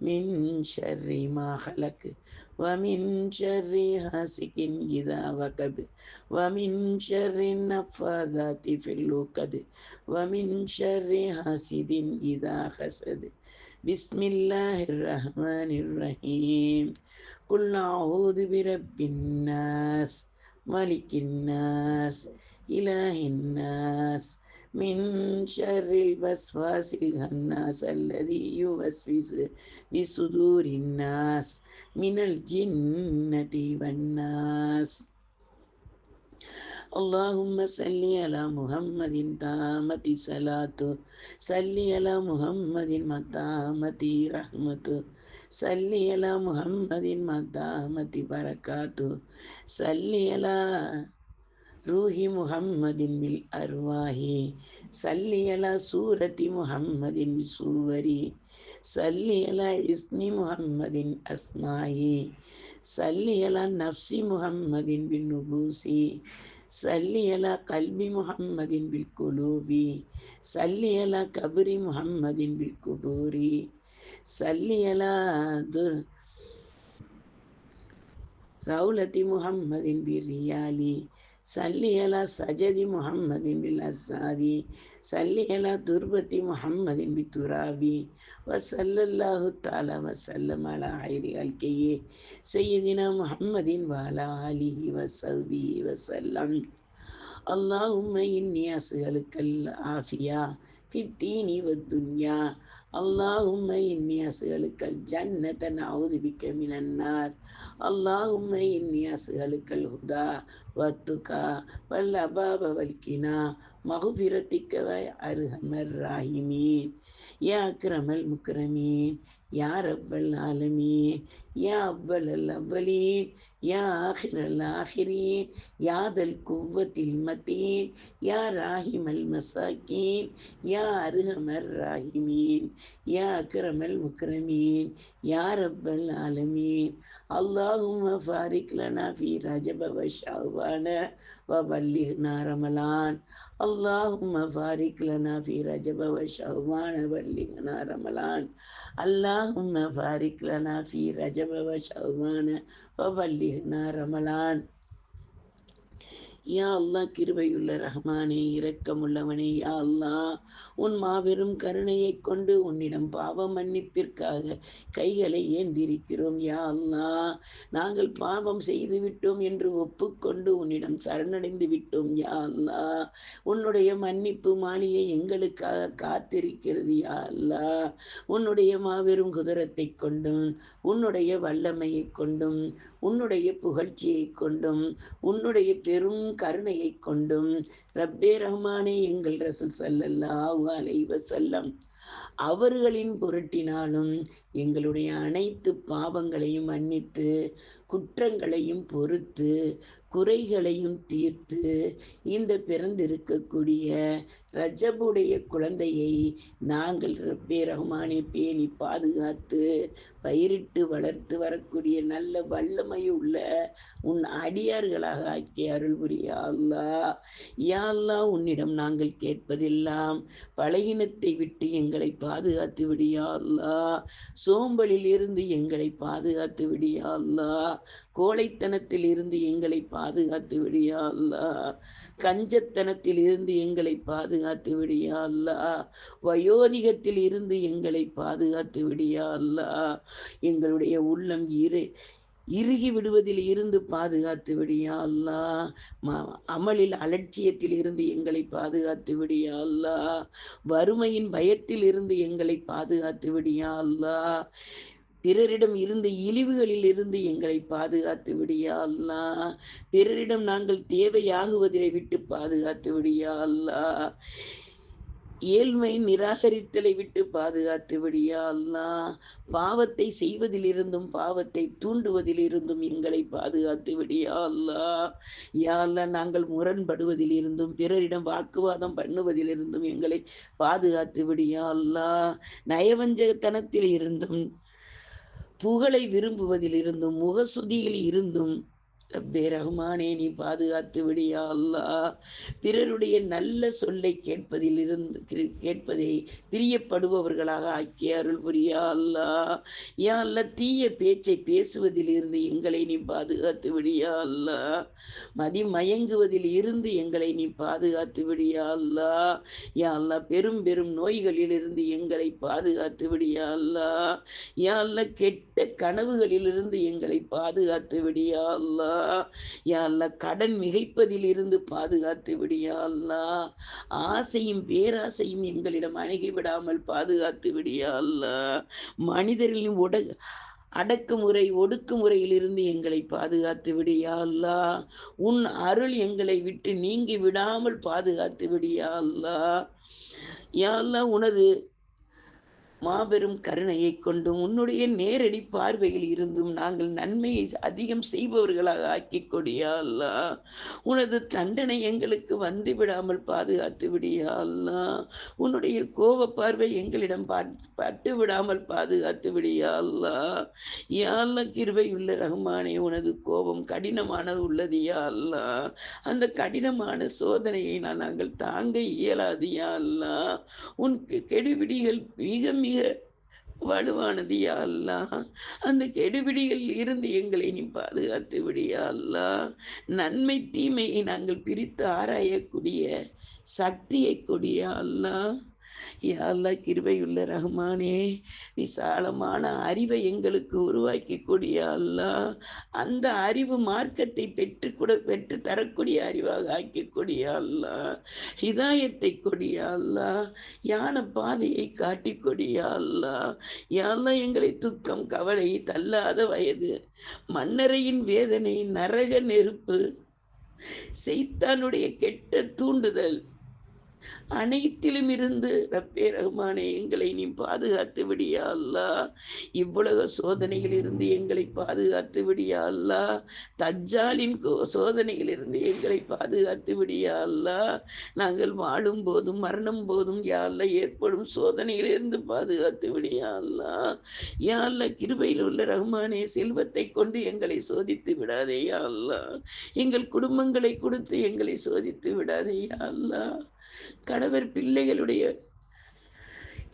من شر ما خلق ومن شر حاسد إذا وقب ومن شر النفاذات في العقد ومن شر حاسد إذا حسد بسم الله الرحمن الرحيم. قل أعوذ برب الناس ملك الناس إله الناس من شر الوسواس الخناس الذي يوسوس بصدور الناس من الجنة والناس اللهم صل على محمد تامة صلاة صل على محمد متامة رحمة صل على محمد متامة بركاته صل على روح محمد بالأرواح صل على سورة محمد بسور صل على اسم محمد أسماء صل على نفس محمد بالنبوس صل على قلب محمد بالقلوب صل على قبر محمد بالقبور صل على رولة محمد بالريال صل على سجد محمد بالأسعاد صل على تربة محمد بالتراب وصلى الله تعالى وسلم على خير خلقه سيدنا محمد وعلى آله وصحبه وسلم اللهم إني أسألك العافية في الدين والدنيا اللهم إني أسألك الجنة نعوذ بك من النار اللهم إني أسألك الهدى والتقى والأباب والكنى مغفرتك وأرحم الراحمين يا أكرم المكرمين يا رب العالمين يا أول الأولين يا آخر الآخرين يا ذا القوة المتين يا راحم المساكين يا أرحم الراحمين يا أكرم المكرمين يا رب العالمين اللهم فارق لنا في رجب وشعبان وبلغنا رمضان. اللهم بارك لنا في رجب وشعبان وبلغنا رمضان. اللهم بارك لنا في رجب وشعبان وبلغنا رمضان. யா அல்லா கிருபையுள்ள ரஹ்மானே இரக்கமுள்ளவனே யா அல்லா உன் மாபெரும் கருணையை கொண்டு உன்னிடம் பாவ மன்னிப்பிற்காக கைகளை ஏந்திருக்கிறோம் யா அல்லா நாங்கள் பாவம் செய்து விட்டோம் என்று ஒப்புக்கொண்டு உன்னிடம் சரணடைந்து விட்டோம் யா அல்லா உன்னுடைய மன்னிப்பு மாளிகை எங்களுக்காக காத்திருக்கிறது யா அல்லா உன்னுடைய மாபெரும் குதிரத்தை கொண்டும் உன்னுடைய வல்லமையை கொண்டும் உன்னுடைய புகழ்ச்சியை கொண்டும் உன்னுடைய பெரும் கருணையை கொண்டும் ரப்பே ரஹ்மானே எங்கள் ரசூல் சல்லல்லாஹு அலைவ செல்லம் அவர்களின் பொருட்டினாலும் எங்களுடைய அனைத்து பாவங்களையும் மன்னித்து குற்றங்களையும் பொறுத்து குறைகளையும் தீர்த்து இந்த பிறந்திருக்கக்கூடிய ரஜபுடைய குழந்தையை நாங்கள் ரப்பே ரஹ்மானே பேணி பாதுகாத்து பயிரிட்டு வளர்த்து வரக்கூடிய நல்ல வல்லமை உள்ள உன் அடியார்களாக ஆக்கிய அருள் புரியா அல்லா யா உன்னிடம் நாங்கள் கேட்பதெல்லாம் பலகீனத்தை விட்டு எங்களை பாதுகாத்து விடியா அல்லா சோம்பலில் இருந்து எங்களை பாதுகாத்து விடியா அல்லா கோழைத்தனத்தில் இருந்து எங்களை பாதுகாத்து விடியா அல்லா. கஞ்சத்தனத்தில் இருந்து எங்களை பாதுகாத்து விடியா அல்லா. வயோதிகத்தில் இருந்து எங்களை பாதுகாத்து விடியா அல்லா. எங்களுடைய உள்ளம் இரு இறுகி விடுவதில் இருந்து பாதுகாத்து விடியா அல்லா. அமலில் அலட்சியத்தில் இருந்து எங்களை பாதுகாத்து விடியா அல்லா. வறுமையின் பயத்தில் இருந்து எங்களை பாதுகாத்து விடியா அல்லா. பிறரிடம் இருந்த இழிவுகளில் இருந்து எங்களை பாதுகாத்து விடியா அல்லா. பிறரிடம் நாங்கள் தேவையாகுவதை விட்டு பாதுகாத்து விடியா அல்லா. ஏழ்மை நிராகரித்தலை விட்டு பாதுகாத்து விடியா அல்லா. பாவத்தை செய்வதிலிருந்தும் பாவத்தை தூண்டுவதிலிருந்தும் எங்களை பாதுகாத்து விடியா அல்லா. யா அல்லா நாங்கள் முரண்படுவதிலிருந்தும் பிறரிடம் வாக்குவாதம் பண்ணுவதிலிருந்தும் எங்களை பாதுகாத்து விடியா அல்லா. நயவஞ்சகத்தனத்தில் இருந்தும் புகழை விரும்புவதில் இருந்தும் முகசுதியில் இருந்தும் ரப்பே ரஹ்மானே நீ பாதுகாத்து விடியா அல்லா. பிறருடைய நல்ல சொல்லை கேட்பதில் இருந்து கேட்பதை பிரியப்படுபவர்களாக ஆக்கிய அருள் புரியா அல்லா. யா அல்ல தீய பேச்சை பேசுவதில் இருந்து எங்களை நீ பாதுகாத்து விடியா அல்லா. மதி மயங்குவதில் இருந்து எங்களை நீ பாதுகாத்து விடியா அல்லா. யா அல்லா பெரும் பெரும் நோய்களில் இருந்து எங்களை பாதுகாத்து விடியா அல்லா. யா அல்ல கெட்ட கனவுகளிலிருந்து எங்களை பாதுகாத்து விடியா அல்லா. யா அல்லா கடன் மிகைப்பதில் இருந்து பாதுகாத்து விடியா அல்லா. ஆசையும் பேராசையும் எங்களிடம் அணுகி விடாமல் பாதுகாத்து விடியா அல்லா. மனிதர்களின் உட அடக்குமுறை ஒடுக்குமுறையிலிருந்து எங்களை பாதுகாத்து விடியா அல்லா. உன் அருள் எங்களை விட்டு நீங்கி விடாமல் பாதுகாத்து விடியா அல்லா. யா அல்லா உனது மாபெரும் கருணையை கொண்டும் உன்னுடைய நேரடி பார்வையில் இருந்தும் நாங்கள் நன்மையை அதிகம் செய்பவர்களாக ஆக்கி கொடியா அல்லா? உனது தண்டனை எங்களுக்கு வந்து விடாமல் பாதுகாத்து விடியா அல்லா? உன்னுடைய கோப பார்வை எங்களிடம் பட்டு விடாமல் பாதுகாத்து விடியா அல்லா? யா கிருபை உள்ள ரஹ்மானே உனது கோபம் கடினமானது உள்ளது யா அல்லா? அந்த கடினமான சோதனையை நான் நாங்கள் தாங்க இயலாது யா அல்லா? உன் கெ- கெடுபிடிகள் மிக மிக வலுவானது அல்லா அந்த கெடுபிடியில் இருந்து எங்களை நீ பாதுகாத்து விடியா அல்லா நன்மை தீமையை நாங்கள் பிரித்து ஆராயக்கூடிய சக்தியை கொடியா அல்லா யா அல்லா கிருபையுள்ள ரஹ்மானே விசாலமான அறிவை எங்களுக்கு உருவாக்கி கூடிய அல்லா அந்த அறிவு மார்க்கத்தை பெற்று கூட பெற்று தரக்கூடிய அறிவாக ஆக்கக்கூடிய அல்லா ஹிதாயத்தை கொடிய அல்லா யான பாதையை காட்டி கொடிய அல்லா யாழ்லா எங்களை துக்கம் கவலை தள்ளாத வயது மன்னரையின் வேதனை நரக நெருப்பு செய்தானுடைய கெட்ட தூண்டுதல் அனைத்திலும் இருந்து ரப்பே ரஹ்மானே எங்களை நீ பாதுகாத்து விடியா அல்லா. இவ்வளவு சோதனையில் இருந்து எங்களை பாதுகாத்து விடியா அல்லா. தஜ்ஜாலின் கோ- சோதனையிலிருந்து எங்களை பாதுகாத்து விடியா அல்லா. நாங்கள் வாழும் போதும் மரணம் போதும் யாழ்ல ஏற்படும் சோதனையிலிருந்து பாதுகாத்து விடியா அல்லா. யாழ்ல கிருபையில் உள்ள ரஹ்மானே செல்வத்தை கொண்டு எங்களை சோதித்து விடாதேயா அல்லா. எங்கள் குடும்பங்களை கொடுத்து எங்களை சோதித்து விடாதே அல்லா. கணவர் பிள்ளைகளுடைய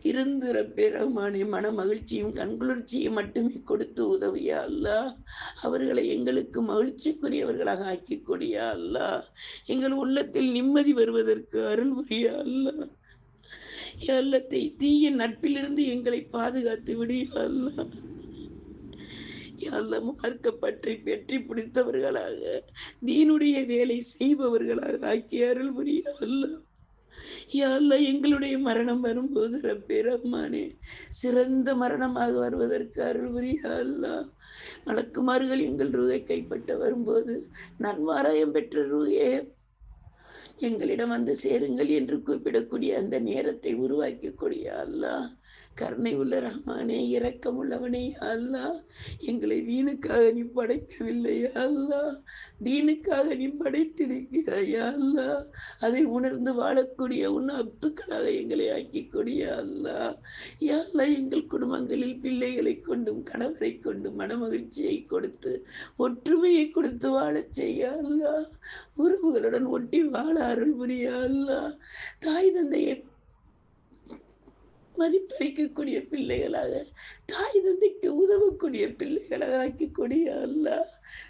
இருந்து பெருமானே மன மகிழ்ச்சியும் கண்குளிர்ச்சியும் மட்டுமே கொடுத்து உதவியா அல்லா? அவர்களை எங்களுக்கு மகிழ்ச்சிக்குரியவர்களாக ஆக்கி கொடியா அல்லா? எங்கள் உள்ளத்தில் நிம்மதி வருவதற்கு அருள் புரியா அல்லா? அல்லத்தை தீய நட்பிலிருந்து எங்களை பாதுகாத்து விடியா அல்லா? அல்ல மார்க்க பற்றி பெற்றி பிடித்தவர்களாக தீனுடைய வேலை செய்பவர்களாக ஆக்கி அருள் புரியா அல்லா? யா எங்களுடைய மரணம் வரும்போது ரப்பே ரஹ்மானே சிறந்த மரணமாக வருவதற்கு அருள் புரியா மலக்குமார்கள் எங்கள் ரூகை கைப்பட்ட வரும்போது நன்மாராயம் பெற்ற ரூகே எங்களிடம் வந்து சேருங்கள் என்று கூப்பிடக்கூடிய அந்த நேரத்தை உருவாக்கக்கூடிய அல்லா கருணை உள்ள ரஹ்மானே இரக்கம் உள்ளவனே அல்லா. எங்களை வீணுக்காக நீ படைக்கவில்லை அல்லா. தீனுக்காக நீ படைத்திருக்கிறாயா அல்லா. அதை உணர்ந்து வாழக்கூடிய உன் அப்துக்களாக எங்களை ஆக்கிக்கூடிய அல்லா. யாழ்லா எங்கள் குடும்பங்களில் பிள்ளைகளை கொண்டும் கணவரை கொண்டும் மனமகிழ்ச்சியை கொடுத்து ஒற்றுமையை கொடுத்து வாழச் செய்ய அல்லா. உறவுகளுடன் ஒட்டி வாழ அருள் புரியா அல்லா. தாய் தந்தையை மதிப்பளிக்கக்கூடிய பிள்ளைகளாக தாய் தந்தைக்கு உதவக்கூடிய பிள்ளைகளாக ஆக்கக்கூடிய அல்ல.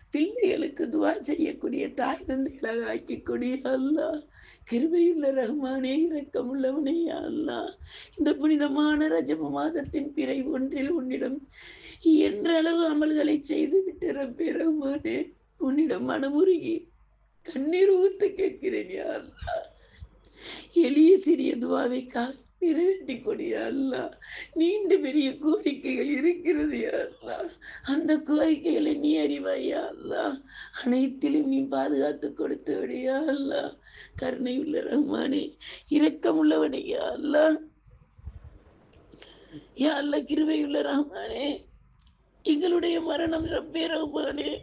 பிள்ளைகளுக்கு துவா செய்யக்கூடிய தாய் தந்தைகளாக ஆக்கக்கூடிய அல்ல. கிருபையுள்ள ரஹ்மானே இரக்கமுள்ளவனே அல்லா. இந்த புனிதமான ரஜம மாதத்தின் பிறை ஒன்றில் உன்னிடம் என்ற அளவு அமல்களை செய்து விட்டு ரப்பே ரஹ்மானே உன்னிடம் மனமுருகி கண்ணீர் ஊத்து கேட்கிறேன் யா அல்லா. எளிய சிறிய துவாவைக்காக கா நிறைவேற்றி அல்லா. நீண்ட பெரிய கோரிக்கைகள் இருக்கிறது யா அல்லா. அந்த கோரிக்கைகளை நீ அறிவாயா அல்லா. அனைத்திலும் நீ பாதுகாத்து கொடுத்து விடையா அல்லா. கருணை உள்ள ரஹ்மானே இரக்கம் உள்ளவனே யா அல்லா. யா அல்ல கிருபை உள்ள ரஹ்மானே. எங்களுடைய மரணம் ரப்பே ரஹ்மானே.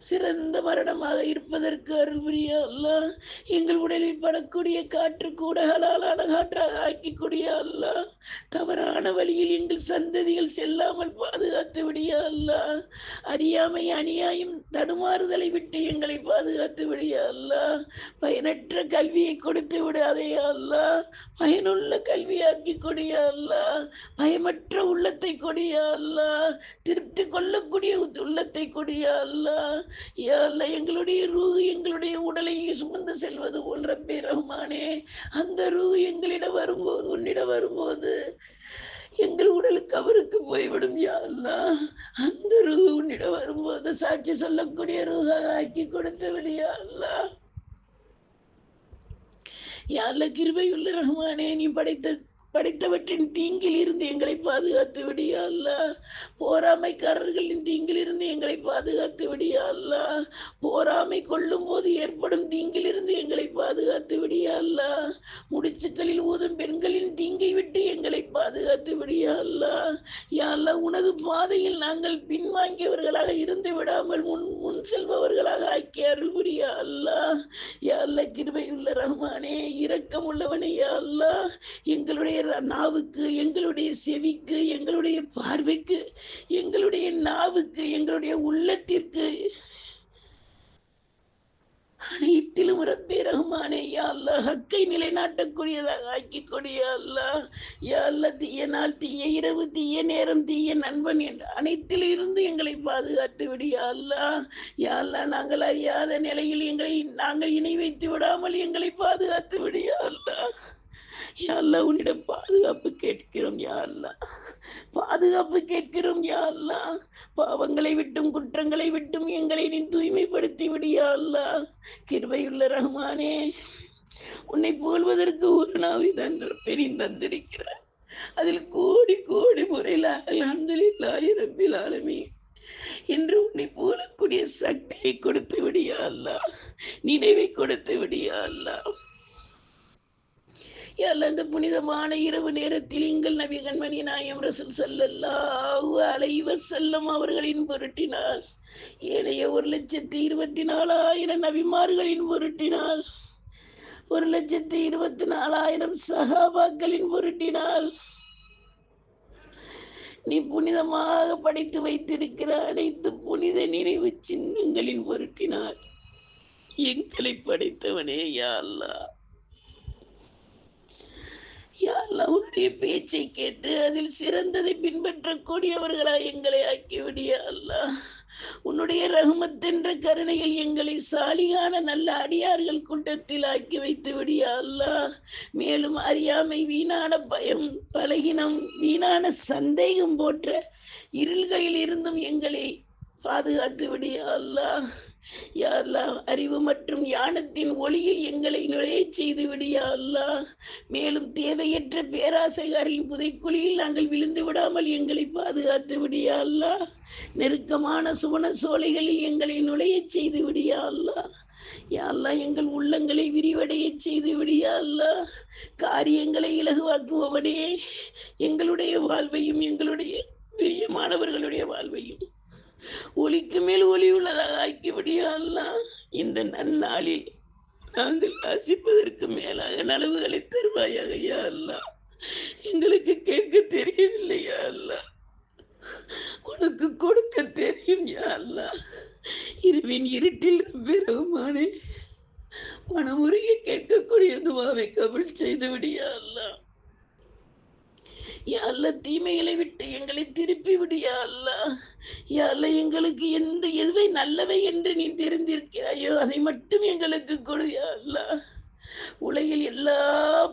சிறந்த மரணமாக இருப்பதற்கு அருள் புரிய அல்லா. எங்கள் உடலில் படக்கூடிய காற்று கூட ஹலாலான காற்றாக ஆக்கிக்கூடிய அல்லா. தவறான வழியில் எங்கள் சந்ததிகள் செல்லாமல் பாதுகாத்து விடிய அல்லா. அறியாமை அநியாயம் தடுமாறுதலை விட்டு எங்களை பாதுகாத்து விடிய அல்லா. பயனற்ற கல்வியை கொடுத்து விடாதே அல்லா. பயனுள்ள கல்வியாக்கி கொடிய அல்லா. பயமற்ற உள்ளத்தை கொடிய அல்லா. திருப்தி கொள்ளக்கூடிய உள்ளத்தை கொடிய அல்லா. அல்ல எங்களுடைய ரூ எங்களுடைய உடலை சுமந்து செல்வது போல் ரப்பே ரஹ்மானே. அந்த ரூ எங்களிடம் வரும்போது உன்னிடம் வரும்போது எங்கள் உடலுக்கு அவருக்கு போய்விடும் யா அந்த ரூ உன்னிடம் வரும்போது சாட்சி சொல்லக்கூடிய ரூஹாக ஆக்கி கொடுத்து விடியா அல்லா. யாழ்ல கிருபையுள்ள ரஹ்மானே நீ படைத்த படைத்தவற்றின் தீங்கில் இருந்து எங்களை பாதுகாத்து விடியா அல்லா போராமைக்காரர்களின் தீங்கில் இருந்து எங்களை பாதுகாத்து விடியா அல்லா போராமை கொள்ளும் போது ஏற்படும் தீங்கில் இருந்து எங்களை பாதுகாத்து விடியா அல்லா முடிச்சுக்களில் ஊதும் பெண்களின் தீங்கை விட்டு எங்களை பாதுகாத்து விடியா அல்லா யாழ்லா உனது பாதையில் நாங்கள் பின்வாங்கியவர்களாக இருந்து விடாமல் முன் முன் செல்பவர்களாக ஆக்கிய அருள் புரியா அல்லா யாழ்ல கிருபையுள்ள ரஹ்மானே இரக்கம் உள்ளவனே அல்ல. எங்களுடைய நாவுக்கு எங்களுடைய செவிக்கு எங்களுடைய பார்வைக்கு எங்களுடைய நாவுக்கு எங்களுடைய உள்ளத்திற்கு அனைத்திலும் ரப்பே ரஹ்மானே. யா அல்லா ஹக்கை நிலைநாட்டக்கூடியதாக ஆக்கி கொடியா அல்லா யா அல்லா தீய நாள் தீய இரவு தீய நேரம் தீய நண்பன் என்று அனைத்திலும் இருந்து எங்களை பாதுகாத்து விடிய அல்லா யா அல்லா நாங்கள் அறியாத நிலையில் எங்களை நாங்கள் இணை வைத்து விடாமல் எங்களை பாதுகாத்து விடிய யா அல்லா உன்னிடம் பாதுகாப்பு கேட்கிறோம் யாரெல்லாம் அல்லா பாதுகாப்பு கேட்கிறோம் யாரெல்லாம் அல்லா பாவங்களை விட்டும் குற்றங்களை விட்டும் எங்களை நீ தூய்மைப்படுத்தி விடு யாரெல்லாம் கிருபையுள்ள ரஹ்மானே உன்னை புகழ்வதற்கு ஒரு நாவி தான் பெரிய தந்திருக்கிறார். அதில் கோடி கோடி முறையில் அல்ஹம்துலில்லாஹி ரப்பில் ஆலமீன். என்று உன்னை போலக்கூடிய சக்தியை கொடுத்து விடியா அல்லா நினைவை கொடுத்து விடியா அல்லா அல்ல இந்த புனிதமான இரவு நேரத்தில் எங்கள் நபி கண்மணி நாயம் ரசூல் சல்லல்லாஹு அலைஹி செல்லம் அவர்களின் பொருட்டினால் ஏனைய ஒரு லட்சத்தி இருபத்தி நாலாயிரம் நபிமார்களின் பொருட்டினால் ஒரு லட்சத்தி இருபத்தி நாலாயிரம் சகாபாக்களின் பொருட்டினால் நீ புனிதமாக படைத்து வைத்திருக்கிற அனைத்து புனித நினைவு சின்னங்களின் பொருட்டினால் எங்களை படைத்தவனே யா அல்லாஹ். உன்னுடைய பேச்சை கேட்டு அதில் சிறந்ததை பின்பற்றக்கூடியவர்களாக எங்களை ஆக்கிவிடிய அல்லா உன்னுடைய ரகுமத்தென்ற கருணையில் எங்களை சாலியான நல்ல அடியார்கள் கூட்டத்தில் ஆக்கி வைத்து விடியா அல்லா மேலும் அறியாமை வீணான பயம் பலகினம் வீணான சந்தேகம் போன்ற இருள்களில் இருந்தும் எங்களை பாதுகாத்து விடியா அல்லா யாரெல்லாம் அறிவு மற்றும் ஞானத்தின் ஒளியில் எங்களை நுழைய செய்து விடியா அல்லா மேலும் தேவையற்ற பேராசைகாரின் புதைக்குழியில் நாங்கள் விழுந்து விடாமல் எங்களை பாதுகாத்து விடியா அல்லா நெருக்கமான சுவன சோலைகளில் எங்களை நுழைய செய்து விடியா அல்லா யா எங்கள் உள்ளங்களை விரிவடைய செய்து விடியா அல்லா காரியங்களை இலகுவாக்குபவனே எங்களுடைய வாழ்வையும் எங்களுடைய பிரியமானவர்களுடைய வாழ்வையும். ஒளிக்கு மேல் ஒளி உள்ளதாக ஆக்கிவிடியா இந்த நன்னாளில் நாங்கள் வாசிப்பதற்கு மேலாக நலவுகளை தருவாயாக யா அல்லா எங்களுக்கு கேட்க தெரியவில்லையா அல்லா உனக்கு கொடுக்க தெரியும் யா அல்லா இருவின் இருட்டில் பெருமானே மனமுறையை கேட்கக்கூடிய துவாவை கபில் செய்து விடியா அல்லாஹ். யா தீமைகளை விட்டு எங்களை திருப்பி விடியா அல்லாஹ் யா எங்களுக்கு எந்த எதுவை நல்லவை என்று நீ தெரிந்திருக்கிறாயோ அதை மட்டும் எங்களுக்கு கொடு யா உலகில் எல்லா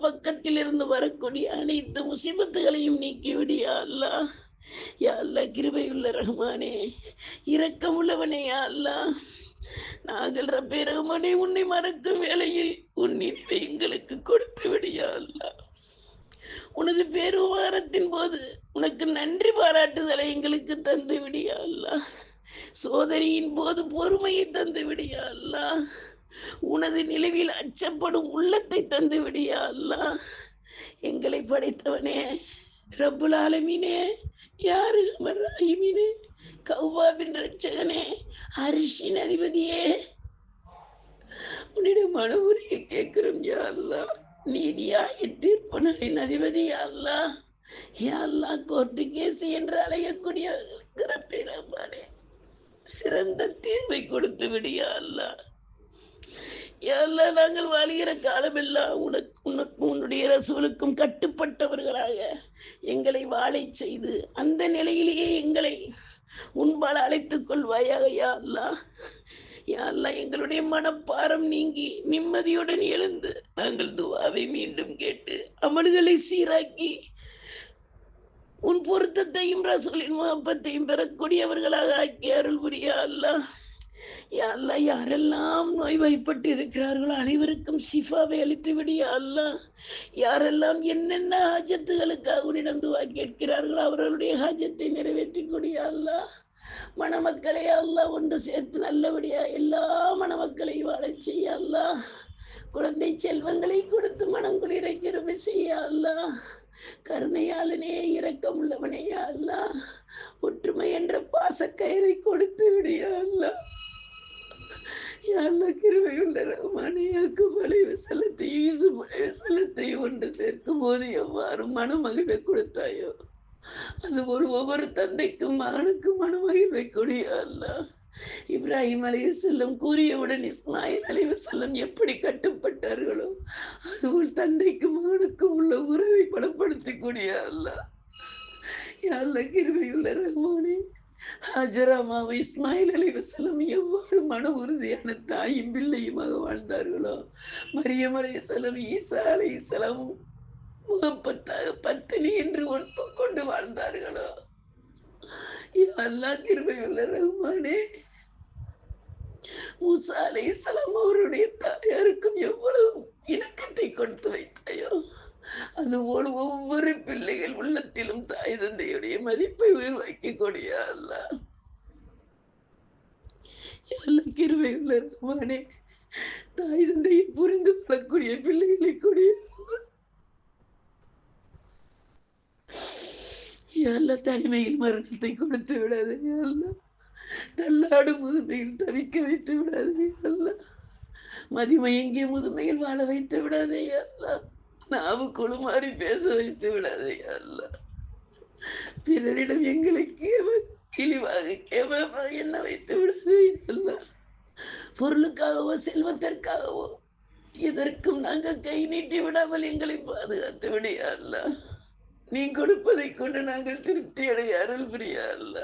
பக்கத்திலிருந்து வரக்கூடிய அனைத்து முசிபத்துகளையும் நீக்கி விடியா அல்லாஹ் யா கிருபையுள்ள ரஹ்மானே இரக்கமுள்ளவனே யா அல்லாஹ் நாங்கள் ரப்பே ரஹ்மானே உன்னை மறக்கும் வேளையில் உன் நினைவை எங்களுக்கு கொடுத்து விடியா அல்லா. உனது பேருவாரத்தின் போது உனக்கு நன்றி பாராட்டுதலை எங்களுக்கு தந்து விடியா அல்லா. சோதனையின் போது பொறுமையை தந்து விடியா அல்லாஹ் உனது நிலவில் அச்சப்படும் உள்ளத்தை தந்து விடியா அல்லா. எங்களை படைத்தவனே ரப்புல் ஆலமீனே யாரு ரஹீமினே கௌபாபின் ரட்சகனே அரிசின் அதிபதியே. உன்னிடம் மனமுறையை கேட்கிறோம் யா அல்லா. நீதியாய தீர்ப்பனின் அதிபதி அல்லா. அல்லாஹ் யா கோர்ட்டு கேஸ் என்று அழையக்கூடிய பிரமானே சிறந்த தீர்வை கொடுத்து விடியா அல்லாஹ் யா நாங்கள் வாழ்கிற காலமெல்லாம் உனக்கு உனக்கு உன்னுடைய ரசூலுக்கும் கட்டுப்பட்டவர்களாக எங்களை வாழை செய்து அந்த நிலையிலேயே எங்களை உன்பால் அழைத்துக் கொள்வாயாக அல்லா. யாரெல்லாம் எங்களுடைய மனப்பாரம் நீங்கி நிம்மதியுடன் எழுந்து நாங்கள் துவாவை மீண்டும் கேட்டு அமல்களை சீராக்கி உன் பொருத்தத்தையும் ரசூலின் மாப்பத்தையும் பெறக்கூடியவர்களாக ஆக்கி அருள் புரியா அல்லாஹ் யா அல்லாஹ் யாரெல்லாம் நோய்வாய்ப்பட்டு இருக்கிறார்களோ அனைவருக்கும் சிஃபாவை அளித்து விடியா அல்லாஹ் யாரெல்லாம் என்னென்ன ஹாஜத்துகளுக்காக உன்னிடம் துவா கேட்கிறார்களோ அவர்களுடைய ஹாஜத்தை நிறைவேற்றி கொடியா அல்லாஹ் மணமக்களை அல்லாஹ் ஒன்று சேர்த்து நல்லபடியா எல்லா மணமக்களையும் வாழச் செய்ய அல்லாஹ் குழந்தை செல்வங்களை கொடுத்து மனம் குளிரை கிருபை செய்ய அல்லாஹ் கருணையாளனே இரக்கம் உள்ளவனே அல்லாஹ் ஒற்றுமை என்ற பாசக்கயிறை கொடுத்து விடியா அல்லாஹ் யாழ்லா கிருபையுள்ள ரஹ்மானியாக்கு மலைவு செல்லத்தையும் ஈசு மலைவு செல்லத்தையும் ஒன்று சேர்க்கும் போது எவ்வாறு மனமகிழ கொடுத்தாயோ. அது ஒரு ஒவ்வொரு தந்தைக்கும் மகனுக்கும் மனமகிழ்வை கொடிய அல்லாஹ். இப்ராஹிம் அலைவு செல்லம் கூறியவுடன் இஸ்மாயில் அலைவு செல்லம் எப்படி கட்டுப்பட்டார்களோ அது ஒரு தந்தைக்கும் மகனுக்கும் உள்ள உறவை பலப்படுத்தி கொடிய அல்லாஹ் யாருல கிருபையுள்ள ரஹ்மானே. ஹஜராமாவும் இஸ்மாயில் அலி வசலம் எவ்வாறு மன உறுதியான தாயும் பிள்ளையுமாக வாழ்ந்தார்களோ மரியம் அலி சலம் ஈசா அலி சலம் பத்தினி என்று ஒப்புக்கொண்டு வாழ்ந்தார்களோ? அல்லா கிருபையுள்ள ரகுமானே? மூசா அலை சலாம் அவருடைய தாயாருக்கும் எவ்வளவு இணக்கத்தை கொடுத்து வைத்தாயோ? அதுபோல் ஒவ்வொரு பிள்ளைகள் உள்ளத்திலும் தாய் தந்தையுடைய மதிப்பை உருவாக்கி கொடியா அல்ல கிருவை உள்ள ரகுமானே? தாய் தந்தையை புரிந்து கொள்ளக்கூடிய பிள்ளைகளை கூடிய அல்ல தனிமையில் மரணத்தை கொடுத்து விடாதே அல்ல. தள்ளாடு முதுமையில் தவிக்க வைத்து விடாதே அல்ல. மதிமயங்கிய முதுமையில் வாழ வைத்து விடாதே அல்ல. நாவு குழுமாறி பேச வைத்து விடாதே அல்ல. பிறரிடம் எங்களுக்கு இழிவாக கேவலமாக என்ன வைத்து விடாதே அல்ல. பொருளுக்காகவோ செல்வத்திற்காகவோ இதற்கும் நாங்கள் கை நீட்டி விடாமல் எங்களை பாதுகாத்து விடியா அல்ல. நீ கொடுப்பதை கொண்டு நாங்கள் திருப்தி அடைய அருள் புரியா அல்ல.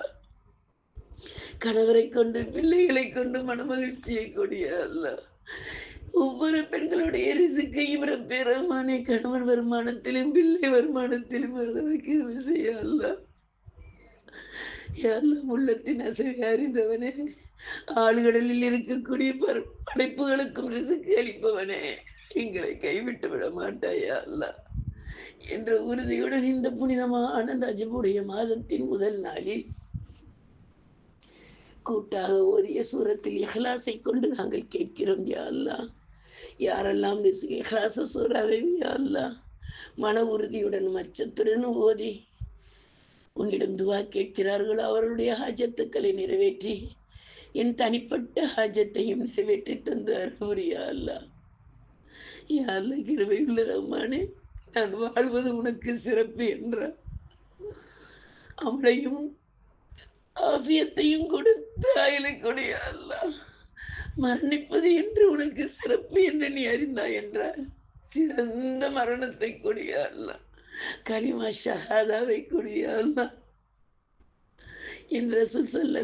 கணவரை கொண்டு பிள்ளைகளை கொண்டு மனமகிழ்ச்சியை கொடிய அல்ல. ஒவ்வொரு பெண்களுடைய ரிசுக்கையும் பெருமானே கணவன் வருமானத்திலும் பிள்ளை வருமானத்திலும் வருவதற்கு செய்ய அல்ல. எல்லாம் உள்ளத்தின் அசைவை அறிந்தவனே ஆளுகளில் இருக்கக்கூடிய படைப்புகளுக்கும் ரிசுக்கு அளிப்பவனே எங்களை கைவிட்டு விட மாட்டாயா அல்ல. என்ற உறுதியுடன் இந்த புனிதமான ரஜபுடைய மாதத்தின் முதல் நாளில் கூட்டாக ஓதிய சூரத்தில் இஹ்லாஸை கொண்டு நாங்கள் கேட்கிறோம் யா அல்லாஹ். யாரெல்லாம் இஹ்லாச சூறாவை யா அல்லாஹ் மன உறுதியுடன் மச்சத்துடன் ஓதி உன்னிடம் துவா கேட்கிறார்களோ அவர்களுடைய ஹாஜத்துக்களை நிறைவேற்றி என் தனிப்பட்ட ஹாஜத்தையும் நிறைவேற்றி தந்தார் அல்லா யா அல்லா கிருபை உள்ள ரஹ்மானே. நான் வாழ்வது உனக்கு சிறப்பு என்றார் அவளையும் ஆபியத்தையும் கொடுத்து அயலை கொடியா மரணிப்பது என்று உனக்கு சிறப்பு என்று நீ அறிந்தாய் என்றார் சிறந்த மரணத்தை கொடிய அல்ல கலிமா ஷஹாதாவை கொடிய அல்ல என்று ரசூல்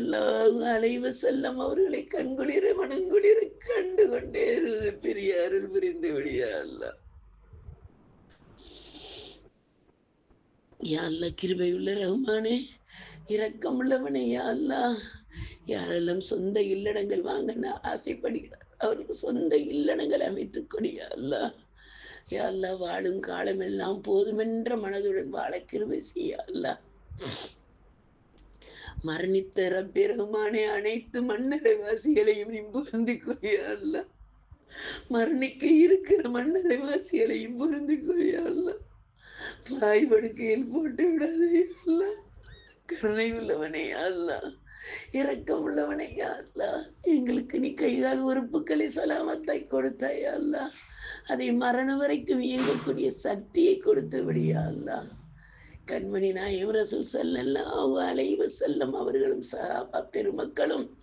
அலைவ செல்லம் அவர்களை கண்குளிர மனங்குளிர கண்டு கொண்டே இரு, பெரிய அருள் புரிந்து விடிய அல்லா யா கிருபை கிருபையுள்ள ரஹ்மானே இரக்கமுள்ளவனே யா அல்லா. யாரெல்லாம் சொந்த இல்லடங்கள் வாங்கன்னு ஆசைப்படுகிறார் அவருக்கு சொந்த இல்லடங்கள் அமைத்துக் கொடியா அல்லா. யா அல்லா வாழும் காலமெல்லாம் போதுமென்ற மனதுடன் வாழ கிருபை செய்ய அல்லா. மரணித்த ரப்பிரகமானே அனைத்து மன்னரை வாசிகளையும் நீ பொருந்தி கொடியா அல்லா. மரணிக்க இருக்கிற மன்னரை வாசிகளையும் பொருந்தி கொடியா அல்லா. பாய் படுக்கையில் போட்டு விடாதே அல்லா. கருணை உள்ளவனே அல்லா. இரக்கம் உள்ளவனே அல்லா. எங்களுக்கு நீ கைகால் உறுப்புகளை சலாமத்தாய் கொடுத்தாய் அல்லா. அதை மரணம் வரைக்கும் இயங்கக்கூடிய சக்தியை கொடுத்து விடியா அல்லா. கண்மணி நாயம் ரசூல் ஸல்லல்லாஹு அலைஹி வஸல்லம் அவர்களும் சகாபா பெருமக்களும்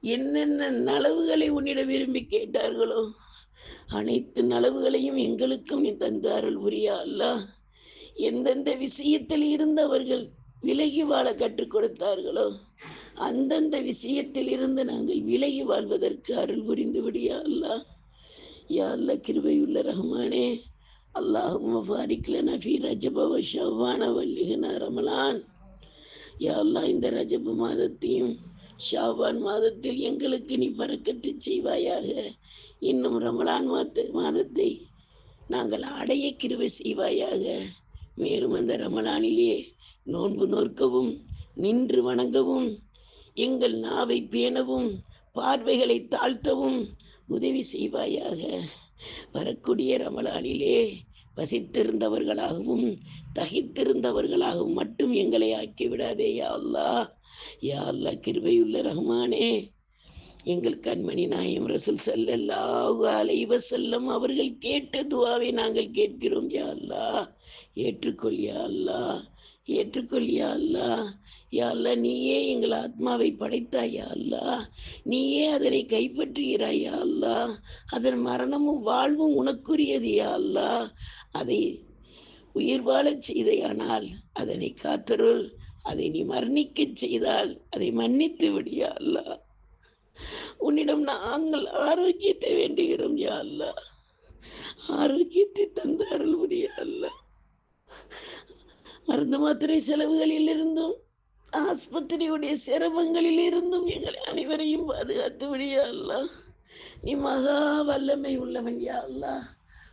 என்னென்ன நலவுகளை உன்னிடம் விரும்பி கேட்டார்களோ அனைத்து நலவுகளையும் எங்களுக்கும் நீ தந்த அருள் புரியா அல்லாஹ் எந்தெந்த விஷயத்தில் இருந்தவர்கள் விலகி வாழ கற்றுக் கொடுத்தார்களோ அந்தந்த விஷயத்தில் இருந்து நாங்கள் விலகி வாழ்வதற்கு அருள் புரிந்து விடியா அல்லாஹ். யா கிருபையுள்ள ரஹ்மானே அல்லாஹும் ஃபாரிக் லனா ஃபீ ஷவ்வான வல்லிஹனா ரமலான். யா இந்த ரஜப மாதத்தையும் ஷாபான் மாதத்தில் எங்களுக்கு நீ பறக்கத்து செய்வாயாக. இன்னும் ரமலான் மாத மாதத்தை நாங்கள் அடைய கிருபை செய்வாயாக. மேலும் அந்த ரமலானிலே நோன்பு நோற்கவும் நின்று வணங்கவும் எங்கள் நாவை பேணவும் பார்வைகளை தாழ்த்தவும் உதவி செய்வாயாக. வரக்கூடிய ரமலானிலே வசித்திருந்தவர்களாகவும் தகித்திருந்தவர்களாகவும் மட்டும் எங்களை ஆக்கி விடாதே யா அல்லாஹ். யா அல்லா கிருபையுள்ள ரஹ்மானே. எங்கள் கண்மணி நாயம் ரசூல் செல்லல்லாஹு அலைவ செல்லம் அவர்கள் கேட்ட துவாவை நாங்கள் கேட்கிறோம் யா அல்லா ஏற்றுக்கொள் யா ஏற்றுக்கொள்யா ஏற்றுக்கொள் யா அல்லா யா நீயே எங்கள் ஆத்மாவை படைத்தாய் யா அல்லாஹ். நீயே அதனை கைப்பற்றுகிறாய் யா அல்லா அதன் மரணமும் வாழ்வும் உனக்குரியது யா அல்லா அதை உயிர் வாழச் செய்தையானால் அதனை காத்தருள் அதை நீ மரணிக்கச் செய்தால் அதை மன்னித்து விடியா அல்லா உன்னிடம் நாங்கள் ஆரோக்கியத்தை வேண்டுகிறோம் யா ஆரோக்கியத்தை தந்த அருள் புரியா மருந்து மாத்திரை செலவுகளில் இருந்தும் ஆஸ்பத்திரியுடைய சிரமங்களில் இருந்தும் எங்களை அனைவரையும் பாதுகாத்து விடியா அல்லாஹ் நீ மகா வல்லமை உள்ளவன் யா அல்லா.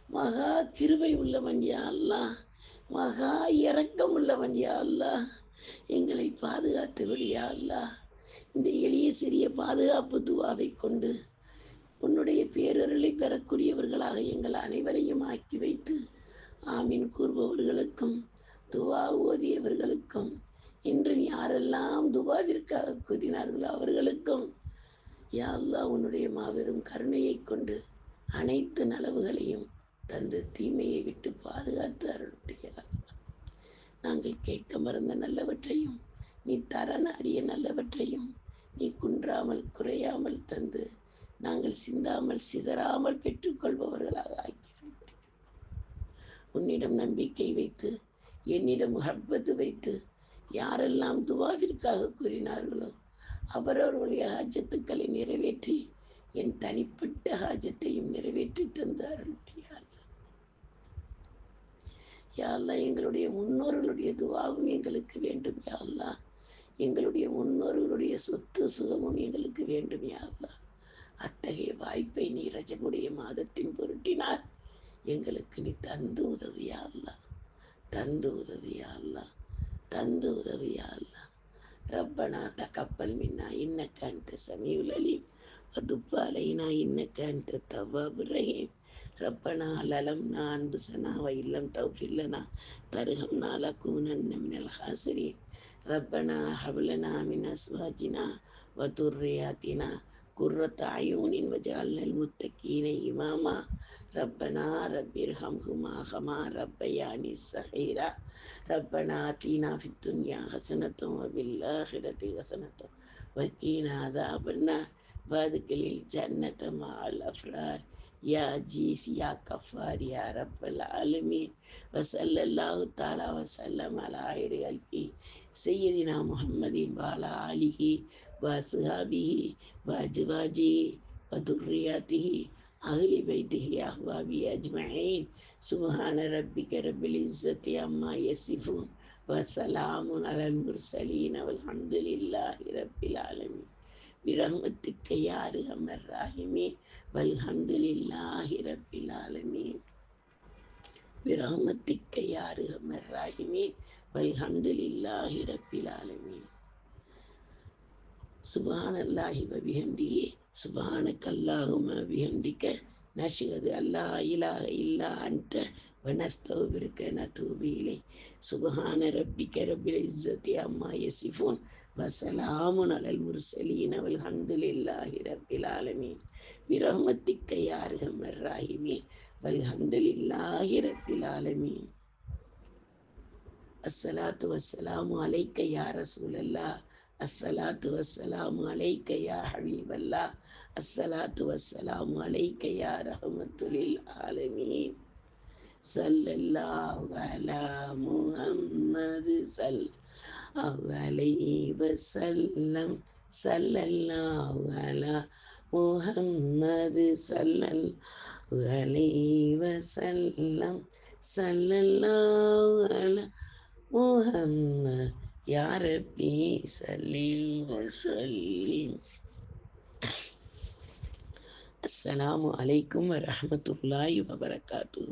மகா கிருபை உள்ளவன் யா அல்லா. மகா இறக்கம் உள்ளவன் யா அல்லா. எங்களை பாதுகாத்து விடியா அல்லாஹ் இந்த எளிய சிறிய பாதுகாப்பு துவாவை கொண்டு உன்னுடைய பேரருளை பெறக்கூடியவர்களாக எங்கள் அனைவரையும் ஆக்கி வைத்து ஆமீன் கூறுபவர்களுக்கும் துவா ஓதியவர்களுக்கும் இன்று யாரெல்லாம் துவாவிற்காக கூறினார்களோ அவர்களுக்கும் யா உன்னுடைய மாபெரும் கருணையை கொண்டு அனைத்து நலவுகளையும் தந்து தீமையை விட்டு பாதுகாத்து அருளுடைய நாங்கள் கேட்க மறந்த நல்லவற்றையும் நீ தர நாடிய நல்லவற்றையும் நீ குன்றாமல் குறையாமல் தந்து நாங்கள் சிந்தாமல் சிதறாமல் பெற்றுக்கொள்பவர்களாக ஆக்கி உன்னிடம் நம்பிக்கை வைத்து என்னிடம் ஹர்பத்து வைத்து யாரெல்லாம் துவாவிற்காக கூறினார்களோ அவரவர்களுடைய ஹாஜத்துக்களை நிறைவேற்றி என் தனிப்பட்ட ஹாஜத்தையும் நிறைவேற்றி தந்து யாழ்லா எங்களுடைய முன்னோர்களுடைய துவாவும் எங்களுக்கு வேண்டும். யாழ்லா எங்களுடைய முன்னோர்களுடைய சொத்து சுகமும் எங்களுக்கு வேண்டும் யாவா அத்தகைய வாய்ப்பை நீ ரஜமுடைய மாதத்தின் பொருட்டினால் எங்களுக்கு நீ தந்து உதவியா அல்லா. தந்து உதவியா அல்லா. தந்து உதவியா அல்லா. ரப்பனா தக்கப்பல் மின்னா இன்னக்க அந்த சமீல் அலி வதுப்பு அலைனா இன்னக்க அந்த ரப்பனா லலம் நான் புசனா வயில்லம் தௌஃபில்லனா தருகம் நாளா கூனன் மினல் ஹாசிரியன் ربنا هب لنا من أزواجنا وذرياتنا قرة أعين وجعلنا المتقين إماما. ربنا رب ارحمهما كما ربياني صغيرا. ربنا آتنا في الدنيا حسنة وفي الآخرة حسنة وقنا عذاب النار. وادخل الجنة مع الأبرار. يا عزيز يا كفار يا رب العالمين. وصلى الله تعالى وسلم على خير سيدنا محمد وعلى آله وأصحابه وأزواجه وذرياته أهل بيته أحبابه أجمعين. سبحان ربك رب العزة عما يصفون وسلام على المرسلين والحمد لله رب العالمين. برحمتك يا أرحم الراحمين والحمد لله رب العالمين برحمتك يا أرحم الراحمين والحمد لله رب العالمين سبحان الله وبحمده سبحانك اللهم وبحمدك نشهد أن لا إله إلا أنت ونستغفرك ونتوب إليك سبحان ربك رب العزة عما يصفون வசலாமுன் அலல் முர்சலீன் அவள் ஹந்துலில்லாஹி ரப்பில் ஆலமீன். பிரஹ்மத்திக்க யாருகம் ராஹிமீன் வல் ஹந்துலில்லாஹி ரப்பில் ஆலமீன். அஸ்ஸலாத்து வஸ்ஸலாமு அலைக்க யா ரசூலல்லா அஸ்ஸலாத்து வஸ்ஸலாமு அலைக்க யா ஹபீபல்லா அஸ்ஸலாத்து வஸ்ஸலாமு அலைக்க யா ரஹமத்துலில் ஆலமீன். சல்லல்லாஹு அலா முஹம்மது சல் عليه وسلم صلى الله على محمد صلى الله عليه وسلم صلى الله على محمد يا ربي صلي وسلم السلام عليكم ورحمة الله وبركاته